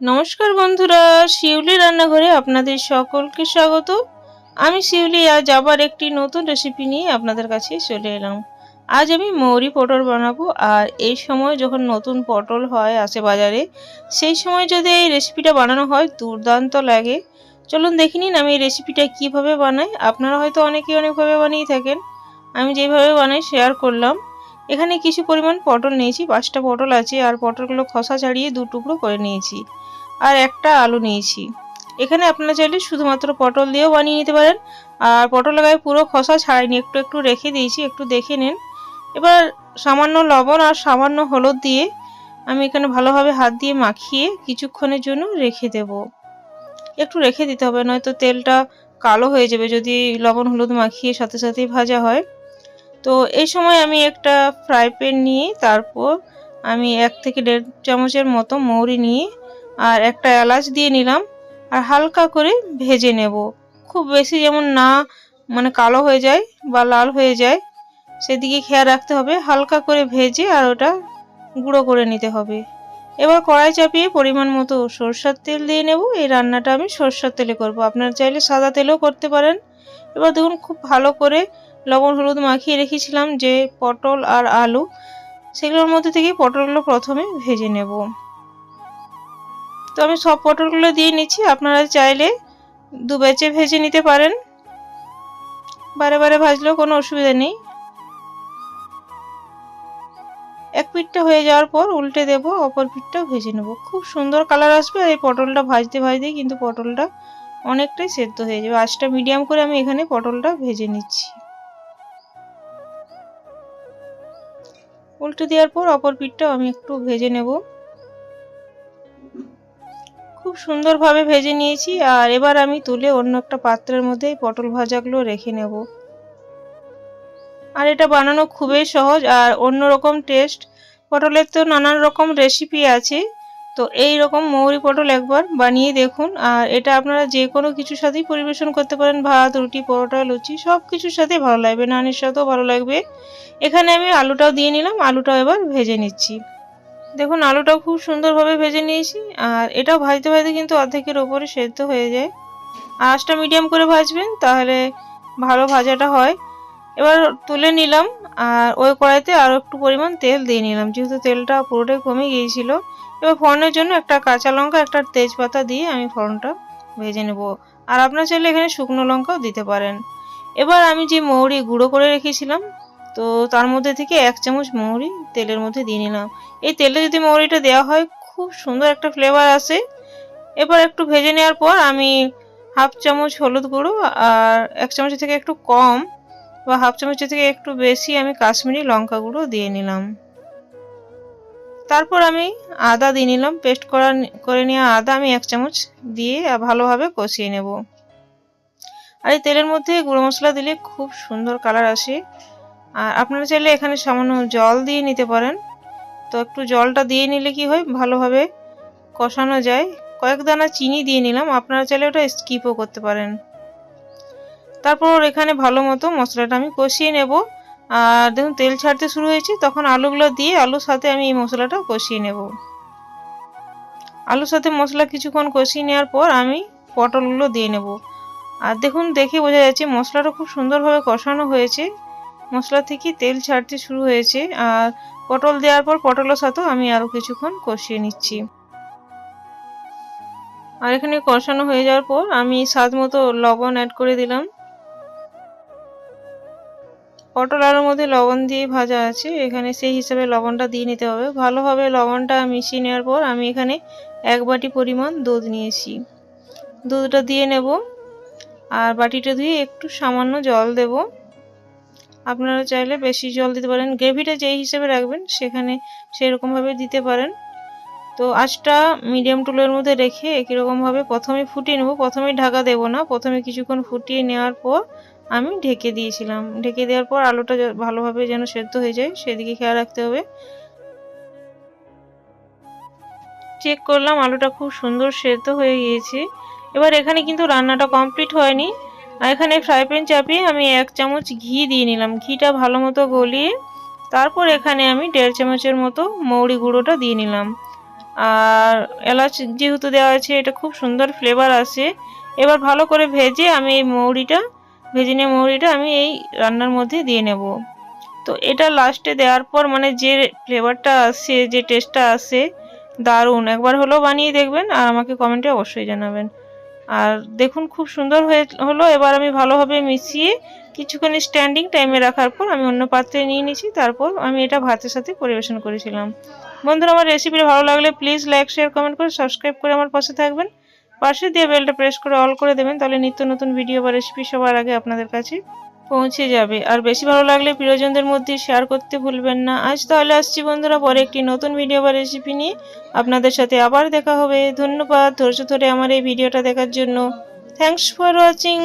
নমস্কার বন্ধুরা, শিউলি রান্নাঘরে আপনাদের সকলকে স্বাগত। আমি শিউলি, আজ আবার একটি নতুন রেসিপি নিয়ে আপনাদের কাছে চলে এলাম। আজ আমি মৌরি পটল বানাবো, আর এই সময় যখন নতুন পটল হয় আসে বাজারে, সেই সময় যদি এই রেসিপিটা বানানো হয়, দুর্দান্ত লাগে। চলুন দেখে নিন আমি এই রেসিপিটা কীভাবে বানাই। আপনারা হয়তো অনেকেই অনেকভাবে বানিয়ে থাকেন। আমি যেভাবে বানাই শেয়ার করলাম। এখানে কিছু পরিমাণ পটল নিয়েছি, পাঁচটা পটল আছে, আর পটলগুলো খসা ছাড়িয়ে দু টুকরো করে নিয়েছি। আর একটা আলু নিয়েছি। এখানে আপনারা চাইলে শুধুমাত্র পটল দিয়েও বানিয়ে নিতে পারেন। আর পটল গায়ে পুরো খসা ছাড়াইনি, একটু একটু রেখে দিয়েছি, একটু দেখে নিন। এবার সামান্য লবণ আর সামান্য হলুদ দিয়ে আমি এখানে ভালোভাবে হাত দিয়ে মাখিয়ে কিছুক্ষণের জন্য রেখে দেব। একটু রেখে দিতে হবে, নয়তো তেলটা কালো হয়ে যাবে যদি লবণ হলুদ মাখিয়ে সাথে সাথেই ভাজা হয়। তো এই সময় আমি একটা ফ্রাই প্যান নিয়ে তারপর আমি এক থেকে দেড় চামচের মতো মৌরি নিয়ে আর একটা এলাচ দিয়ে নিলাম আর হালকা করে ভেজে নেব। খুব বেশি যেমন না মানে কালো হয়ে যায় বা লাল হয়ে যায়, সেদিকে খেয়াল রাখতে হবে। হালকা করে ভেজে আর ওটা গুঁড়ো করে নিতে হবে। এবার কড়াই চাপিয়ে পরিমাণ মতো সরষার তেল দিয়ে নেব। এই রান্নাটা আমি সরষার তেলে করব। আপনারা চাইলে সাদা তেলেও করতে পারেন। এবার দেখুন, খুব ভালো করে লবণ হলুদ মাখিয়ে রেখেছিলাম যে পটল আর আলু, সেগুলোর মধ্যে থেকে পটলগুলো প্রথমে ভেজে নেব। তো আমি সব পটলগুলো দিয়ে নিচ্ছি। আপনারা চাইলে দু বেচে ভেজে নিতে পারেন। বারে বারে ভাজলেও কোনো অসুবিধা নেই। এক পিঠটা হয়ে যাওয়ার পর উল্টে দেব, অপর পিঠটাও ভেজে নেব। খুব সুন্দর কালার আসবে আর এই পটলটা ভাজতে ভাজতে কিন্তু পটলটা অনেকটাই সেদ্ধ হয়ে যাবে। আঁচটা মিডিয়াম করে আমি এখানে পটলটা ভেজে নিচ্ছি। উল্টে দেওয়ার পর অপর পিঠটাও আমি একটু ভেজে নেব। খুব সুন্দরভাবে ভেজে নিয়েছি আর এবার আমি তুলে অন্য একটা পাত্রের মধ্যে পটল ভাজাগুলো রেখে নেব। আর এটা বানানো খুবই সহজ আর অন্য রকম টেস্ট পটলের তো নানান রকম রেসিপি আছে, তো এই রকম মৌরি পটল একবার বানিয়ে দেখুন। আর এটা আপনারা যে কোনো কিছুর সাথেই পরিবেশন করতে পারেন, ভাত, রুটি, পরোটা, লুচি, সব কিছুর সাথে ভালো লাগবে, নানের সাথেও ভালো লাগবে। এখানে আমি আলুটাও দিয়ে নিলাম, আলুটাও এবার ভেজে নিচ্ছি। দেখুন, আলুটাও খুব সুন্দরভাবে ভেজে নিয়েছি, আর এটাও ভাজতে ভাজতে কিন্তু অর্ধেকের ওপরে সেদ্ধ হয়ে যায়। আঁচটা মিডিয়াম করে ভাজবেন, তাহলে ভালো ভাজাটা হয়। এবার তুলে নিলাম, আর ওই কড়াইতে আরও একটু পরিমাণ তেল দিয়ে নিলাম, যেহেতু তেলটা পুরোটাই কমে গিয়েছিল। এবার ফোড়নের জন্য একটা কাঁচা লঙ্কা, একটা তেজপাতা দিয়ে আমি ফোড়নটা ভেজে নেব। আর আপনার চাইলে এখানে শুকনো লঙ্কাও দিতে পারেন। এবার আমি যে মৌরি গুঁড়ো করে রেখেছিলাম তো তার মধ্যে থেকে এক চামচ মৌরি তেলের মধ্যে দিয়ে নিলাম। এই তেলে যদি মৌরিটা দেওয়া হয়, খুব সুন্দর একটা ফ্লেভার আসে। এবার একটু ভেজে নেওয়ার পর আমি হাফ চামচ হলুদ গুঁড়ো আর এক চামচের থেকে একটু কম বা হাফ চামচের থেকে একটু বেশি আমি কাশ্মীরি লঙ্কা গুঁড়ো দিয়ে নিলাম। তারপর আমি আদা দিয়ে নিলাম। পেস্ট করা করে নেওয়া আদা আমি এক চামচ দিয়ে ভালোভাবে কষিয়ে নেব। আর এই তেলের মধ্যে গুঁড়ো মশলা দিলে খুব সুন্দর কালার আসে। আর আপনারা চাইলে এখানে সামান্য জল দিয়ে নিতে পারেন। তো একটু জলটা দিয়ে নিলে কি হয়? ভালোভাবে কষানো যায়। কয়েক দানা চিনি দিয়ে নিলাম। আপনারা চাইলে ওটা স্কিপও করতে পারেন। তারপর এখানে ভালো মতো মশলাটা আমি কষিয়ে নেব। আর দেখুন, তেল ছাড়তে শুরু হয়েছে। তখন আলুগুলো দিয়ে আলুর সাথে আমি এই মশলাটা কষিয়ে নেব। আলুর সাথে মশলা কিছুক্ষণ কষিয়ে নেওয়ার পর আমি পটলগুলো দিয়ে নেব। আর দেখুন, দেখে বোঝা যাচ্ছে মশলাটা খুব সুন্দরভাবে কষানো হয়েছে। মশলা থেকে তেল ছাড়তে শুরু হয়েছে আর পটল দেওয়ার পর পটলের সাথেও আমি আরও কিছুক্ষণ কষিয়ে নিচ্ছি। আর এখানে কষানো হয়ে যাওয়ার পর আমি স্বাদ মতো লবণ অ্যাড করে দিলাম। পটল আলুর মধ্যে লবণ দিয়ে ভাজা আছে, এখানে সেই হিসাবে লবণটা দিয়ে নিতে হবে। ভালোভাবে লবণটা মিশিয়ে নেওয়ার পর আমি এখানে এক বাটি পরিমাণ দুধ নিয়েছি। দুধটা দিয়ে নেব আর বাটিটা ধুয়ে একটু সামান্য জল দেব। আপনারা চাইলে বেশি জল দিতে পারেন। গ্রেভিটা যেই হিসেবে রাখবেন, সেখানে সেরকমভাবে দিতে পারেন। তো আঁচটা মিডিয়াম টুলের মধ্যে রেখে একই রকমভাবে প্রথমে ফুটিয়ে নেব। প্রথমে ঢাকা দেব না। প্রথমে কিছুক্ষণ ফুটিয়ে নেওয়ার পর আমি ঢেকে দিয়েছিলাম। ঢেকে দেওয়ার পর আলুটা ভালোভাবে যেন সেদ্ধ হয়ে যায়, সেদিকে খেয়াল রাখতে হবে। চেক করলাম, আলুটা খুব সুন্দর সেদ্ধ হয়ে গিয়েছে। এবার এখানে কিন্তু রান্নাটা কমপ্লিট হয়নি। আর এখানে ফ্রাই প্যান চাপিয়ে আমি এক চামচ ঘি দিয়ে নিলাম। ঘিটা ভালো মতো গলিয়ে তারপর এখানে আমি দেড় চামচের মতো মৌরি গুঁড়োটা দিয়ে নিলাম। আর এলাচ যেহেতু দেওয়া আছে, এটা খুব সুন্দর ফ্লেভার আসে। এবার ভালো করে ভেজে আমি এই মৌরিটা, ভেজে নিয়ে মৌরিটা আমি এই রান্নার মধ্যে দিয়ে নেব। তো এটা লাস্টে দেওয়ার পর মানে যে ফ্লেভারটা আসে, যে টেস্টটা আসে, দারুণ। একবার হলেও বানিয়ে দেখবেন আর আমাকে কমেন্টে অবশ্যই জানাবেন। আর দেখুন খুব সুন্দর হয়ে হলো। এবার আমি ভালোভাবে মিশিয়ে কিছুক্ষণ স্ট্যান্ডিং টাইমে রাখার পর আমি অন্য পাত্রে নিয়ে নিয়েছি। তারপর আমি এটা ভাতের সাথে পরিবেশন করেছিলাম। বন্ধুরা, আমার রেসিপিটা ভালো লাগলে প্লিজ লাইক শেয়ার কমেন্ট করে সাবস্ক্রাইব করে আমার পাশে থাকবেন। পাশে দিয়ে বেলটা প্রেস করে অল করে দেবেন। তাহলে নিত্য নতুন ভিডিও বা রেসিপি সবার আগে আপনাদের কাছে পৌঁছে যাবে। আর বেশি ভালো লাগলে প্রিয়জনদের মধ্যে শেয়ার করতে ভুলবেন না। আজ তাহলে আসছি বন্ধুরা, পরে একটি নতুন ভিডিও বা রেসিপি নিয়ে। আপনাদের সাথে আবার দেখা হবে। ধন্যবাদ ধৈর্য ধরে আমার এই ভিডিওটা দেখার জন্য। Thanks for watching